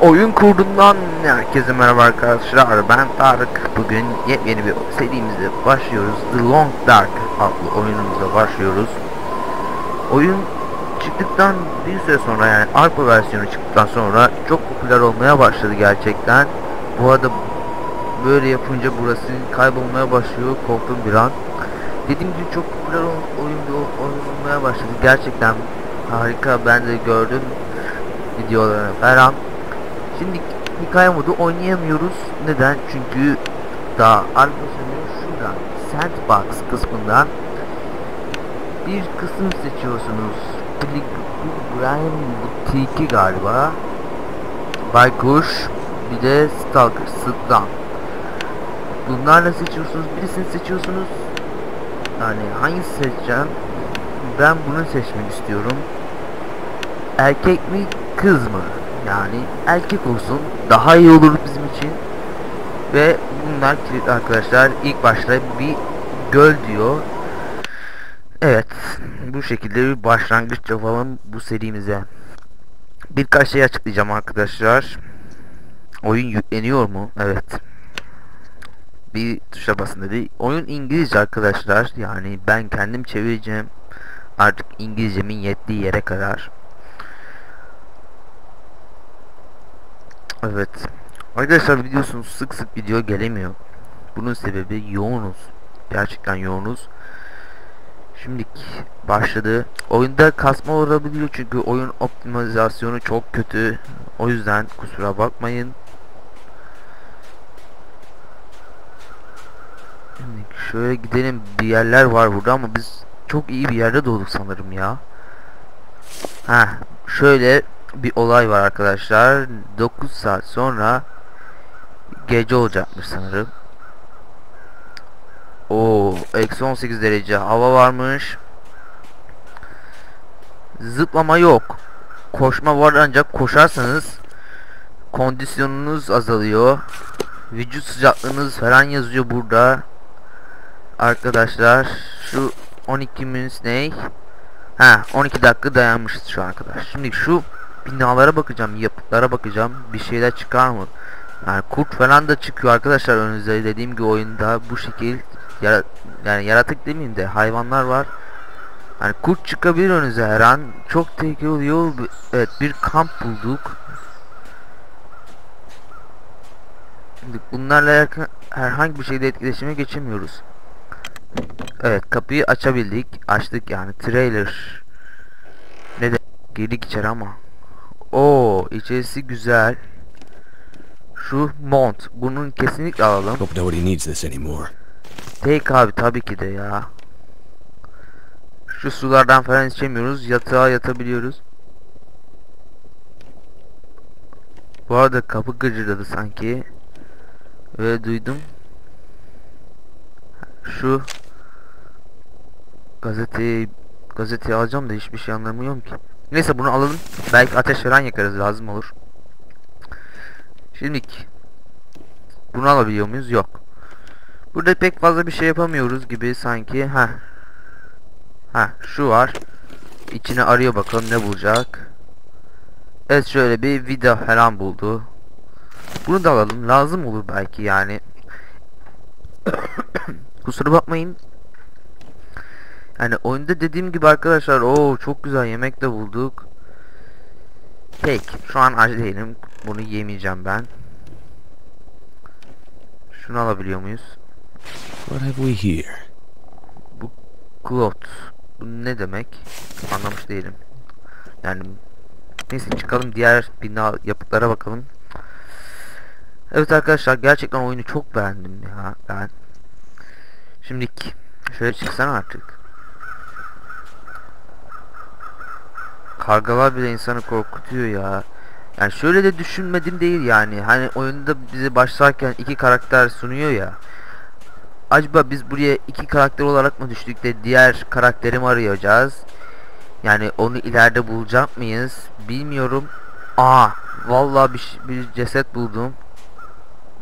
Oyun kurdundan herkese merhaba arkadaşlar. Ben Tarık. Bugün yepyeni bir serimize başlıyoruz. The Long Dark adlı oyunumuza başlıyoruz. Oyun çıktıktan bir süre sonra yani alfa versiyonu çıktıktan sonra çok popüler olmaya başladı gerçekten. Bu arada böyle yapınca burası kaybolmaya başlıyor. Korktum bir an. Dediğim gibi çok popüler oyun oyun olmaya başladı. Gerçekten harika. Ben de gördüm videolarını falan Şimdi hikaye modu oynayamıyoruz. Neden? Çünkü daha arkadaşlar şuradan Sandbox kısmından bir kısım seçiyorsunuz. Brian Boutique galiba. Baykuş bir de Stalker Sıtlan. Bunlarla seçiyorsunuz. Birisini seçiyorsunuz. Yani hangisi seçeceğim? Ben bunu seçmek istiyorum. Erkek mi kız mı? Yani erkek olsun daha iyi olur bizim için. Ve bunlar kilitli arkadaşlar. İlk başta bir göl diyor. Evet. Bu şekilde bir başlangıç yapalım bu serimize. Birkaç şey açıklayacağım arkadaşlar. Oyun yükleniyor mu? Evet. Bir tuşa basın dedi. Oyun İngilizce arkadaşlar. Yani ben kendim çevireceğim. Artık İngilizcemin yettiği yere kadar. Evet. Arkadaşlar biliyorsunuz sık sık video gelemiyor. Bunun sebebi yoğunuz. Gerçekten yoğunuz. Şimdi başladı. Oyunda kasma olabiliyor çünkü oyun optimizasyonu çok kötü. O yüzden kusura bakmayın. Şimdi şöyle gidelim bir yerler var burada ama biz çok iyi bir yerde doğduk sanırım ya. Ha, şöyle bir olay var arkadaşlar. 9 saat sonra gece olacakmış sanırım. O eksi 18 derece hava varmış. Zıplama yok. Koşma var ancak koşarsanız kondisyonunuz azalıyor. Vücut sıcaklığınız falan yazıyor burada. Arkadaşlar şu 12 minutes ne? Ha 12 dakika dayanmışız şu arkadaş. Şimdi şu binalara bakacağım, yapıtlara bakacağım. Bir şeyler çıkar mı? Yani kurt falan da çıkıyor arkadaşlar önünüze. Dediğim gibi oyunda bu şekil yara yani yaratık demeyeyim de hayvanlar var. Yani kurt çıkabilir önünüze her an. Çok tehlikeli oluyor. Evet bir kamp bulduk. Şimdi bunlarla herhangi bir şeyde etkileşime geçemiyoruz. Evet kapıyı açabildik. Açtık yani. Trailer. Ne de girdik içeri ama. Oo içerisi güzel. Şu mont. Bunun kesinlikle alalım. Hope nobody needs this anymore. Take abi tabii ki de ya. Şu sulardan falan içemiyoruz. Yatağa yatabiliyoruz. Bu arada kapı gıcırdadı sanki. Ve duydum. Şu gazeteyi gazeteyi alacağım da hiçbir şey anlamıyorum ki. Neyse bunu alalım. Belki ateş falan yakarız lazım olur. Şimdilik bunu alabiliyor muyuz? Yok. Burada pek fazla bir şey yapamıyoruz gibi sanki. Ha. Ha şu var. İçine arıyor bakalım ne bulacak. Evet şöyle bir vida falan buldu. Bunu da alalım. Lazım olur belki yani. Kusura bakmayın. Yani oyunda dediğim gibi arkadaşlar o çok güzel yemek de bulduk. Pek şu an aç değilim. Bunu yemeyeceğim ben. Şunu alabiliyor muyuz? What have we here? Bu cloth. Bu ne demek? Anlamış değilim. Yani neyse çıkalım diğer bina yapıtlara bakalım. Evet arkadaşlar gerçekten oyunu çok beğendim ya ben. Şimdi şöyle çıksana artık. Kargalar bile insanı korkutuyor ya. Yani şöyle de düşünmedim değil yani. Hani oyunda bize başlarken iki karakter sunuyor ya. Acaba biz buraya iki karakter olarak mı düştük de diğer karakteri mi arayacağız? Yani onu ileride bulacak mıyız? Bilmiyorum. Aa, vallahi bir, bir ceset buldum.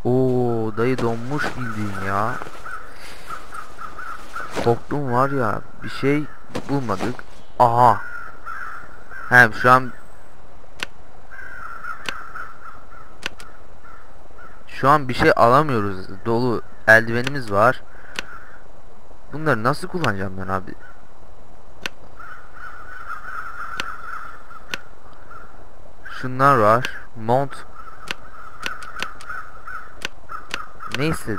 Oo, dayı donmuş bildiğin ya. Korktum var ya, bir şey bulmadık. Aha. Hem şu an Şu an bir şey alamıyoruz. Dolu eldivenimiz var. Bunları nasıl kullanacağım ben abi? Şunlar var. Mount. Neyse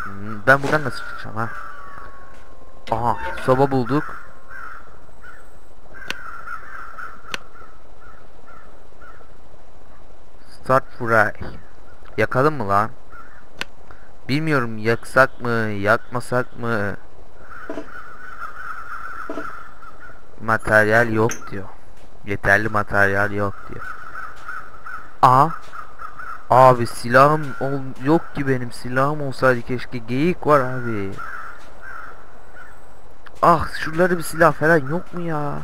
ben buradan nasıl çıkacağım ha? Aha soba bulduk. Start fry. Yakalım mı lan? Bilmiyorum yaksak mı, yakmasak mı? Materyal yok diyor. Yeterli materyal yok diyor. Aha. Abi silahım ol- yok ki benim silahım olsaydı keşke geyik var abi. Ah şuralarda bir silah falan yok mu ya?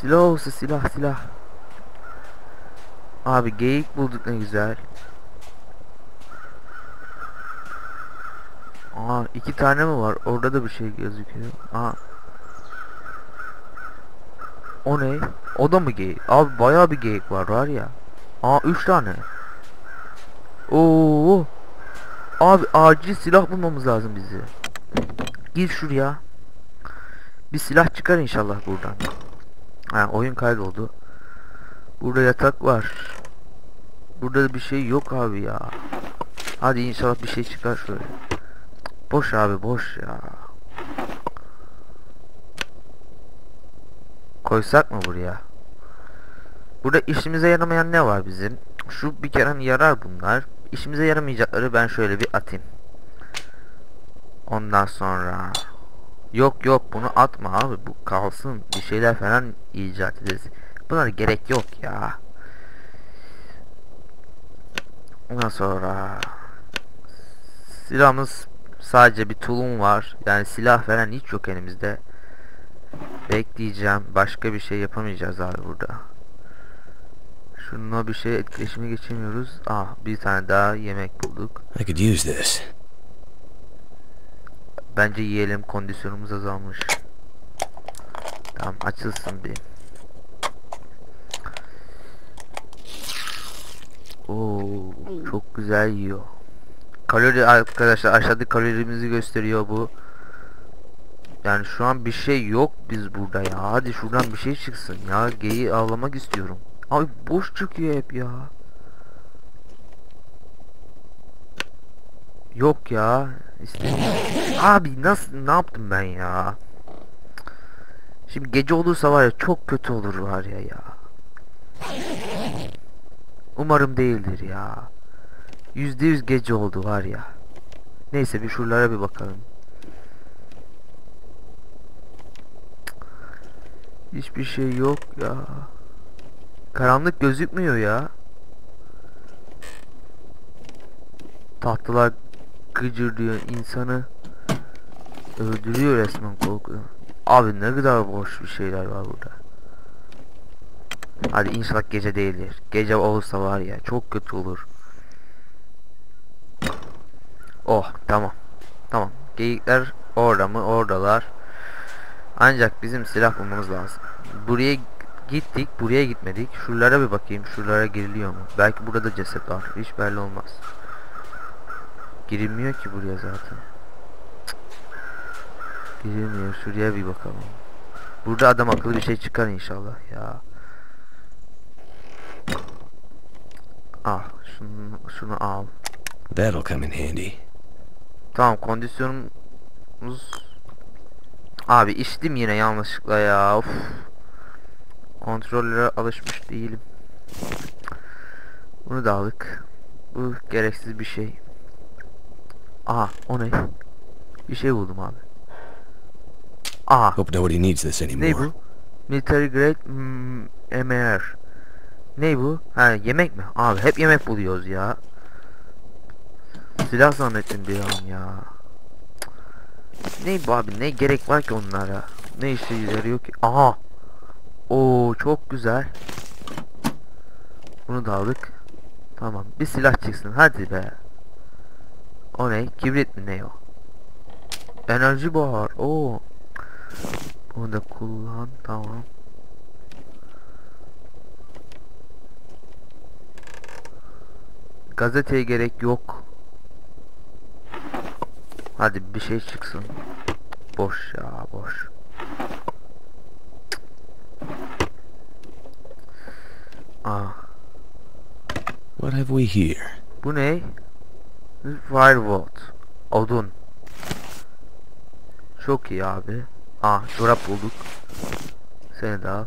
Silah olsa silah silah. Abi geyik bulduk ne güzel. Aa iki tane mi var? Orada da bir şey gözüküyor. Aa. O ne? O da mı geyik? Abi bayağı bir geyik var var ya. Aa üç tane. Oo. Abi acil silah bulmamız lazım bizi. Gir şuraya. Bir silah çıkar inşallah buradan. Ha oyun kayboldu. Burada yatak var. Burada da bir şey yok abi ya. Hadi inşallah bir şey çıkar şöyle. Boş abi boş ya. Koysak mı buraya? Burada işimize yaramayan ne var bizim? Şu bir kere hani yarar bunlar. İşimize yaramayacakları ben şöyle bir atayım. Ondan sonra Yok yok bunu atma abi bu kalsın bir şeyler falan icat ederiz. Buna gerek yok ya. Ondan sonra silahımız sadece bir tulum var. Yani silah falan hiç yok elimizde. Bekleyeceğim. Başka bir şey yapamayacağız abi burada. Şununla bir şey etkileşime geçemiyoruz. Ah bir tane daha yemek bulduk. I could use this. Bence yiyelim kondisyonumuz azalmış. Tamam açılsın bir. Oo çok güzel yiyor. Kalori arkadaşlar aşağıda kalorimizi gösteriyor bu. Yani şu an bir şey yok biz burada ya. Hadi şuradan bir şey çıksın ya. Geyi avlamak istiyorum. Ay boş çıkıyor hep ya. Yok ya. İstemiyorum. Abi nasıl ne yaptım ben ya? Şimdi gece olursa var ya çok kötü olur var ya ya. Umarım değildir ya. Yüzde yüz gece oldu var ya. Neyse bir şuralara bir bakalım. Hiçbir şey yok ya. Karanlık gözükmüyor ya. Tahtalar gıcırdıyor insanı. Öldürüyor resmen korku. Abi ne kadar boş bir şeyler var burada. Hadi inşallah gece değildir. Gece olursa var ya çok kötü olur. Oh tamam. Tamam. Geyikler orada mı? Oradalar. Ancak bizim silah bulmamız lazım. Buraya gittik. Buraya gitmedik. Şuralara bir bakayım. Şuralara giriliyor mu? Belki burada da ceset var. Hiç belli olmaz. Girilmiyor ki buraya zaten. Girilmiyor. Şuraya bir bakalım. Burada adam akıllı bir şey çıkar inşallah ya. Ah şunu, şunu al. That'll come in handy. Tamam kondisyonumuz Abi içtim yine yanlışlıkla ya of. Kontrollere alışmış değilim Bunu da aldık Bu gereksiz bir şey Aha o ne Bir şey buldum abi Aha Hope nobody needs this ne anymore. bu Military grade MR Ne bu ha yemek mi abi hep yemek buluyoruz ya Silah zannettim bir an ya ne bu abi ne gerek var ki onlara? Ne işe yarıyor ki? Aha. Oo çok güzel. Bunu da aldık. Tamam bir silah çıksın hadi be. O ne? Kibrit mi ne o? Enerji bar. Oo. Bunu da kullan. Tamam. Gazeteye gerek yok. Hadi bir şey çıksın. Boş ya boş. Ah What have we here? bu ne? Firewood. Odun. Çok iyi abi. Ah çorap bulduk. Seni de al.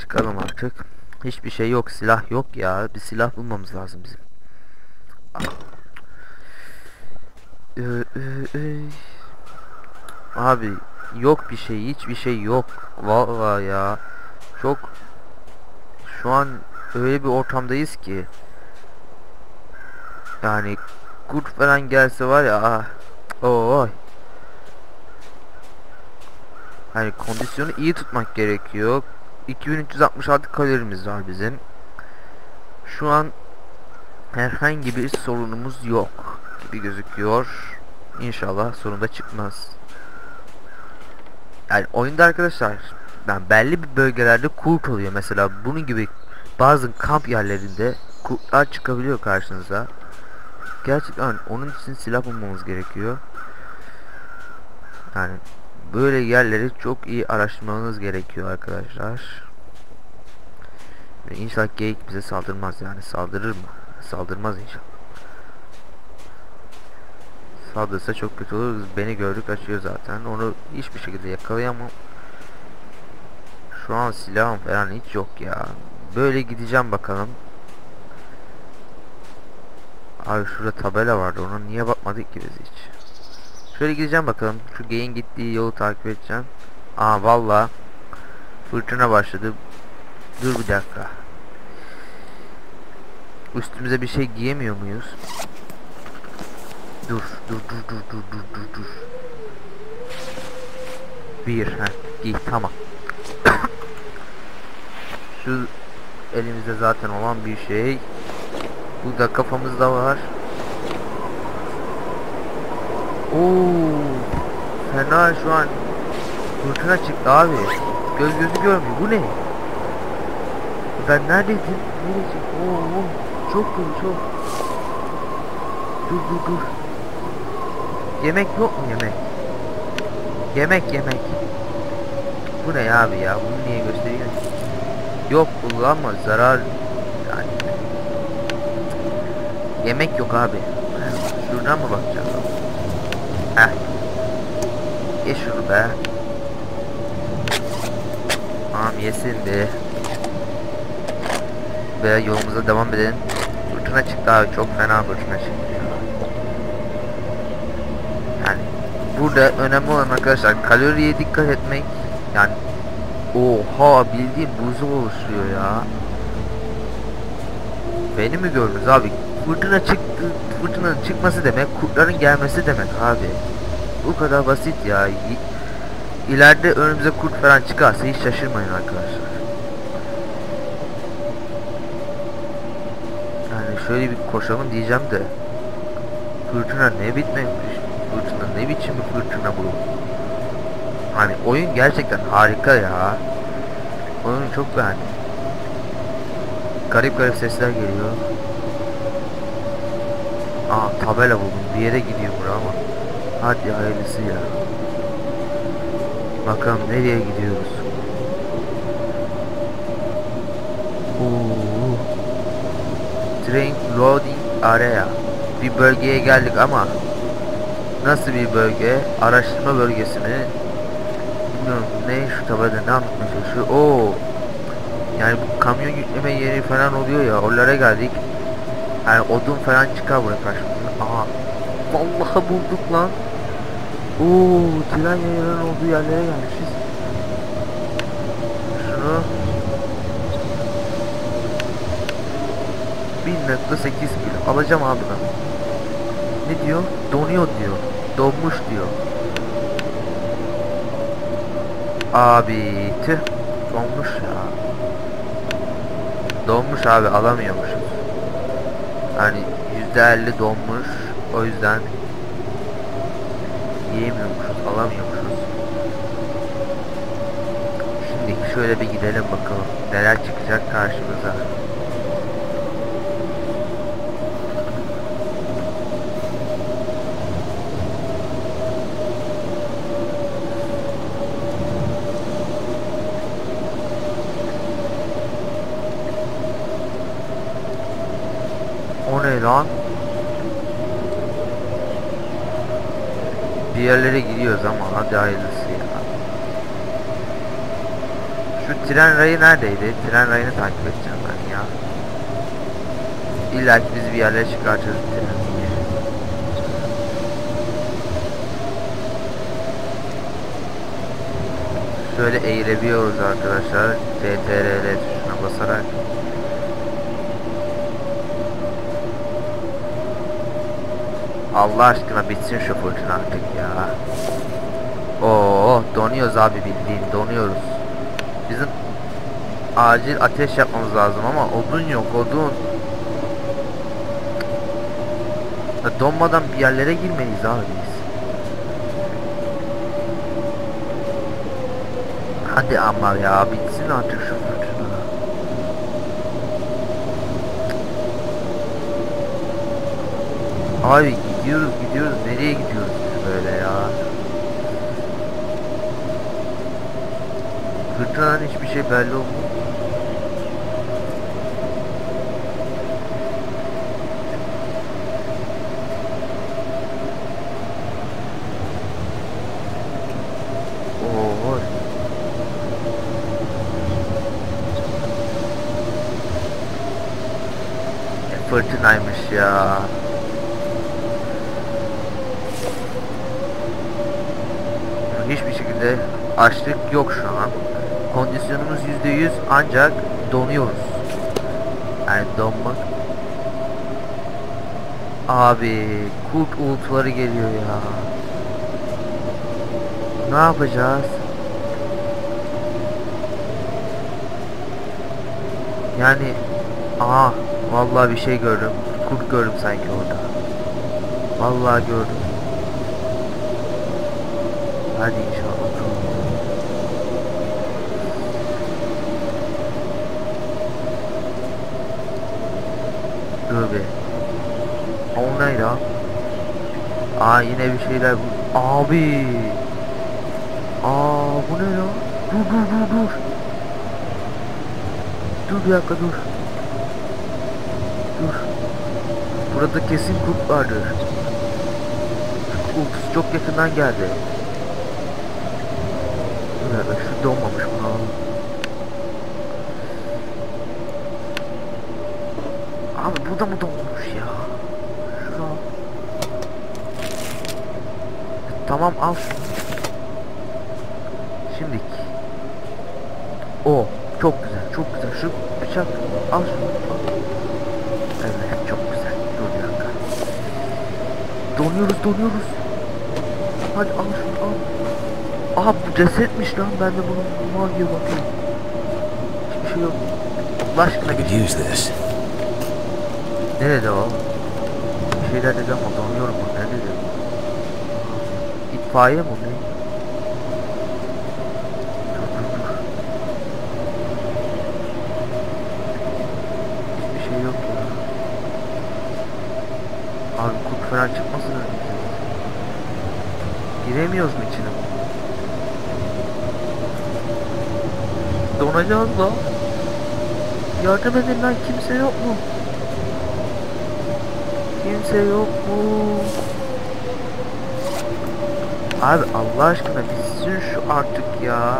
Çıkalım artık. Hiçbir şey yok. Silah yok ya. Bir silah bulmamız lazım bizim. Ah. Abi yok bir şey. Hiçbir şey yok. Vallahi ya. Çok şu an öyle bir ortamdayız ki yani kurt falan gelse var ya ah, oy hani kondisyonu iyi tutmak gerekiyor 2366 kalorimiz var bizim. Şu an herhangi bir sorunumuz yok gibi gözüküyor. İnşallah sorunda çıkmaz. Yani oyunda arkadaşlar ben belli bir bölgelerde kurt oluyor mesela bunun gibi bazı kamp yerlerinde kurtlar çıkabiliyor karşınıza. Gerçekten onun için silah bulmamız gerekiyor. Yani böyle yerleri çok iyi araştırmanız gerekiyor arkadaşlar ve inşallah geyik bize saldırmaz yani saldırır mı saldırmaz inşallah saldırsa çok kötü olur beni gördü kaçıyor zaten onu hiçbir şekilde yakalayamam şu an silahım falan hiç yok ya. Böyle gideceğim bakalım. Abi şurada tabela vardı. Ona niye bakmadık ki biz hiç? Şöyle gideceğim bakalım. Şu geyin gittiği yolu takip edeceğim. Aa valla. Fırtına başladı. Dur bir dakika. Üstümüze bir şey giyemiyor muyuz? Dur, dur, dur, dur, dur, dur, dur, dur. Bir, ha, giy, tamam. Şu elimizde zaten olan bir şey. Bu da kafamızda var. Oo, fena şu an fırtına çıktı abi. Göz gözü görmüyor. Bu ne? Ben neredeydim? Çıktı? Oo, çok kötü çok. Dur dur dur. Yemek yok mu yemek? Yemek yemek. Bu ne abi ya? Bunu niye gösteriyor? Yok kullanma zarar yani. Yemek yok abi. Şuradan mı bakacağız? Ye şunu be. Tamam yesin be. Ve yolumuza devam edelim. Fırtına çıktı abi çok fena fırtına çıktı ya. Yani burada önemli olan arkadaşlar kaloriye dikkat etmek yani Oha bildiğin buzu oluşuyor ya. Beni mi gördünüz abi? Fırtına çıktı, fırtınanın çıkması demek, kurtların gelmesi demek abi. Bu kadar basit ya. İleride önümüze kurt falan çıkarsa hiç şaşırmayın arkadaşlar. Yani şöyle bir koşalım diyeceğim de. Fırtına ne bitmemiş? Fırtına ne biçim bir fırtına bu? Hani oyun gerçekten harika ya. Oyunu çok beğendim. Garip garip sesler geliyor. Aa tabela buldum. Bir yere gidiyor bura ama. Hadi hayırlısı ya. Bakalım nereye gidiyoruz. Oo. Train loading area. Bir bölgeye geldik ama nasıl bir bölge? Araştırma bölgesi mi? bilmiyorum ne şu tabelada ne anlatmaya çalışıyor. Oo. Yani bu kamyon yükleme yeri falan oluyor ya oralara geldik. Yani odun falan çıkar buraya karşımıza. Aha. Vallahi bulduk lan. Oo, tren yayların olduğu yerlere gelmişiz. Şunu 1.8 kilo alacağım abi ben. Ne diyor? Donuyor diyor. Donmuş diyor. Abi tüh donmuş ya. Donmuş abi alamıyormuşuz. Yani yüzde elli donmuş. O yüzden yiyemiyormuşuz, alamıyormuşuz. Şimdi şöyle bir gidelim bakalım neler çıkacak karşımıza. O? Bir yerlere gidiyoruz ama hadi hayırlısı ya. Şu tren rayı neredeydi? Tren rayını takip edeceğim ben ya. İlla ki biz bir yerlere çıkartırız tren. Şöyle eğilebiliyoruz arkadaşlar. CTRL tuşuna basarak. Allah aşkına bitsin şu fırtına artık ya. Oo donuyoruz abi bildiğin donuyoruz. Bizim acil ateş yapmamız lazım ama odun yok odun. Ya donmadan bir yerlere girmeliyiz abi. Hadi ama ya bitsin artık şu fırtına. Abi gidiyoruz gidiyoruz nereye gidiyoruz böyle ya? Fırtınadan hiçbir şey belli olmuyor. Ne fırtınaymış ya. Hiçbir şekilde açlık yok şu an. Kondisyonumuz %100 ancak donuyoruz. Yani donmak. Abi kurt uğultuları geliyor ya. Ne yapacağız? Yani aha vallahi bir şey gördüm. Kurt gördüm sanki orada. Vallahi gördüm. Hadi inşallah. Be. O ne ya? Aa yine bir şeyler. Abi. Aa bu ne ya? Dur dur dur dur. Dur bir dakika dur. Dur. Burada kesin kurt vardır. Ultusu çok yakından geldi. Şu donmamış bunu alalım. Abi bu da mı donmuş ya? Şunu al. Tamam al. Şimdilik. O çok güzel çok güzel. Şu bıçak al şunu. Evet çok güzel. Dur bir dakika. Donuyoruz donuyoruz. Hadi al şunu al. Aha bu cesetmiş lan ben de bunu mal gibi bakıyorum. Hiçbir şey yok. Allah aşkına I Nerede o? Bir şeyler dedi ama donuyorum bu ne dedi? İtfaiye mi o ne? Şey yok ya. Abi kurt falan çıkmasın önümüze. Giremiyoruz mu içine? Donacağız la. Yardım edin lan kimse yok mu? Kimse yok mu? Abi Allah aşkına bitsin şu artık ya.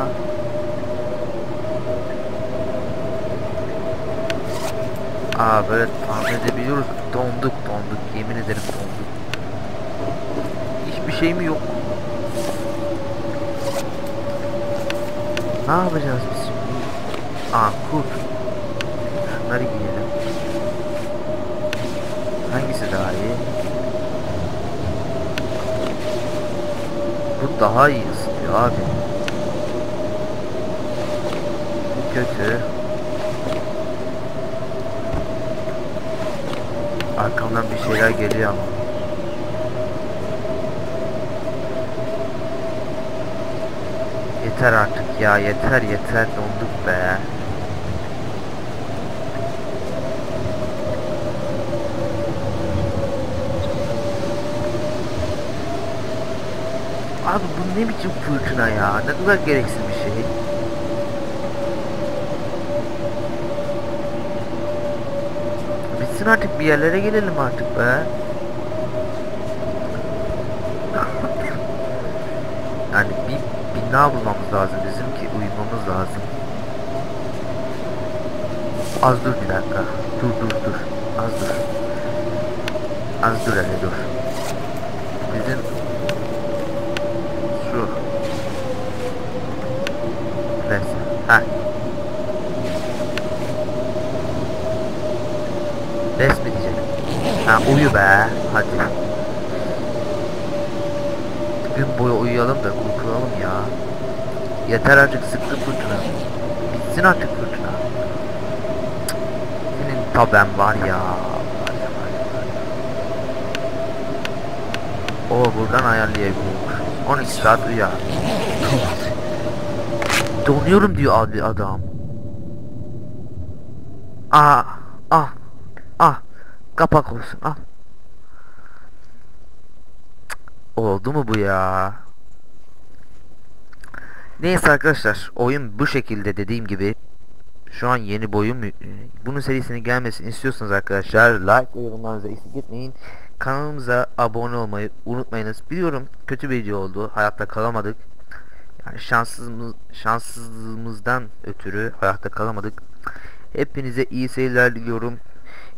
Aa böyle tahmin edebiliyoruz. Donduk donduk yemin ederim donduk. Hiçbir şey mi yok? Ne yapacağız biz şimdi? Aa kurt. Şunları giyelim. Hangisi daha iyi? Bu daha iyi ısıtıyor abi. Bu kötü. Arkamdan bir şeyler geliyor ama. Yeter artık ya yeter yeter donduk be. Abi bu ne biçim fırtına ya? Ne kadar gereksiz bir şey. Bitsin artık bir yerlere gelelim artık be. Yani bir bina bulmamız lazım bizim ki uyumamız lazım. Az dur bir dakika. Dur dur dur. Az dur. Az dur hele dur. Bizim şu Neyse. Ha. Res mi diyecek? Ha uyu be. Hadi. Gün boyu uyuyalım da kurtulalım ya. Yeter artık sıktı fırtına. Bitsin artık fırtına. Senin taben var ya. Var ya, var ya, var ya. O buradan ayarlayabiliyormuş. 12 saat uyuyor. Donuyorum diyor abi adam. Ah, ah, ah. Kapak olsun. Cık, Oldu mu bu ya? Neyse arkadaşlar, oyun bu şekilde dediğim gibi. Şu an yeni boyun bunun serisinin gelmesini istiyorsanız arkadaşlar like ve yorumlarınızı eksik etmeyin. Kanalımıza abone olmayı unutmayınız. Biliyorum kötü bir video oldu. Hayatta kalamadık. Yani şanssızımız, şanssızlığımızdan ötürü hayatta kalamadık. Hepinize iyi seyirler diliyorum.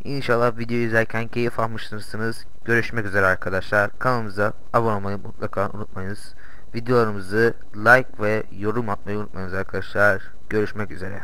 İnşallah videoyu izlerken keyif almışsınız. Görüşmek üzere arkadaşlar. Kanalımıza abone olmayı mutlaka unutmayınız. Videolarımızı like ve yorum atmayı unutmayınız arkadaşlar. Görüşmek üzere.